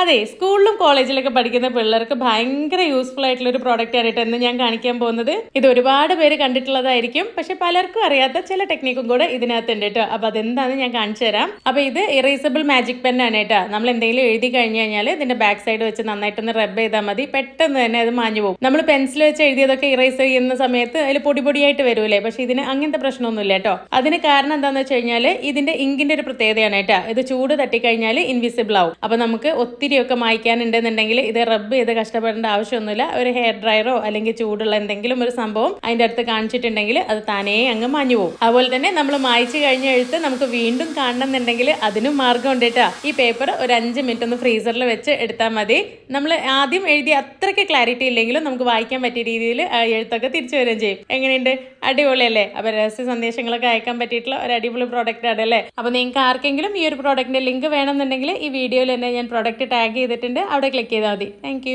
അതെ സ്കൂളിലും കോളേജിലൊക്കെ പഠിക്കുന്ന പിള്ളേർക്ക് ഭയങ്കര യൂസ്ഫുൾ ആയിട്ടുള്ള ഒരു പ്രോഡക്റ്റ് ആയിട്ട് എന്ന് ഞാൻ കാണിക്കാൻ പോകുന്നത്. ഇത് ഒരുപാട് പേര് കണ്ടിട്ടുള്ളതായിരിക്കും. പക്ഷെ പലർക്കും അറിയാത്ത ചില ടെക്നിക്കും കൂടെ ഇതിനകത്ത് ഉണ്ട് കേട്ടോ. അപ്പൊ അതെന്താണെന്ന് ഞാൻ കാണിച്ചു തരാം. അപ്പൊ ഇത് ഇറേസബിൾ മാജിക് പെൻ ആണ് കേട്ടോ. നമ്മൾ എന്തെങ്കിലും എഴുതി കഴിഞ്ഞു കഴിഞ്ഞാൽ ഇതിന്റെ ബാക്ക് സൈഡ് വെച്ച് നന്നായിട്ടൊന്ന് റബ്ബ് ചെയ്താൽ മതി. പെട്ടെന്ന് തന്നെ അത് മാഞ്ഞു പോകും. നമ്മൾ പെൻസിൽ വെച്ച് എഴുതിയതൊക്കെ ഇറേസ് ചെയ്യുന്ന സമയത്ത് അതിൽ പൊടി പൊടിയായിട്ട് വരൂലേ പക്ഷെ ഇതിന് അങ്ങനത്തെ പ്രശ്നമൊന്നുമില്ല കേട്ടോ. അതിന് കാരണം എന്താണെന്ന് വെച്ച് കഴിഞ്ഞാൽ ഇതിന്റെ ഇങ്കിന്റെ ഒരു പ്രത്യേകതയാണ് കേട്ടോ. ഇത് ചൂട് തട്ടിക്കഴിഞ്ഞാൽ ഇൻവിസിബിൾ ആവും. അപ്പൊ നമുക്ക് ഒത്തിരിയൊക്കെ മായ്ക്കാനുണ്ടെന്നുണ്ടെങ്കിൽ ഇത് റബ്ബ് ചെയ്ത് കഷ്ടപ്പെടേണ്ട ആവശ്യമൊന്നുമില്ല. ഒരു ഹെയർ ഡ്രയറോ അല്ലെങ്കിൽ ചൂടുള്ള എന്തെങ്കിലും ഒരു സംഭവം അതിന്റെ അടുത്ത് കാണിച്ചിട്ടുണ്ടെങ്കിൽ അത് താനേ അങ്ങ് മാഞ്ഞു പോകും. അതുപോലെ തന്നെ നമ്മൾ മായ്ച്ചു കഴിഞ്ഞ എഴുത്ത് നമുക്ക് വീണ്ടും കാണണമെന്നുണ്ടെങ്കിൽ അതിനും മാർഗം ഉണ്ട് കേട്ടോ. ഈ പേപ്പർ ഒരു അഞ്ച് മിനിറ്റ് ഒന്ന് ഫ്രീസറിൽ വെച്ച് എടുത്താൽ മതി. നമ്മൾ ആദ്യം എഴുതിയ അത്രയ്ക്ക് ക്ലാരിറ്റി ഇല്ലെങ്കിലും നമുക്ക് വായിക്കാൻ പറ്റിയ രീതിയിൽ എഴുത്തൊക്കെ തിരിച്ചു വരികയും ചെയ്യും. എങ്ങനെയുണ്ട്? അടിപൊളിയല്ലേ? അപ്പൊ രഹസ്യ സന്ദേശങ്ങളൊക്കെ അയക്കാൻ പറ്റിയിട്ടുള്ള ഒരു അടിപൊളി പ്രോഡക്റ്റ് ആണ് അല്ലേ? അപ്പൊ നിങ്ങൾക്ക് ആർക്കെങ്കിലും ഈ ഒരു പ്രോഡക്റ്റിന്റെ ലിങ്ക് വേണമെന്നുണ്ടെങ്കിൽ ഈ വീഡിയോയിൽ തന്നെ ഞാൻ പ്രോഡക്റ്റ് ടാഗ് ചെയ്തിട്ടുണ്ട്. അവിടെ ക്ലിക്ക് ചെയ്താൽ മതി. താങ്ക്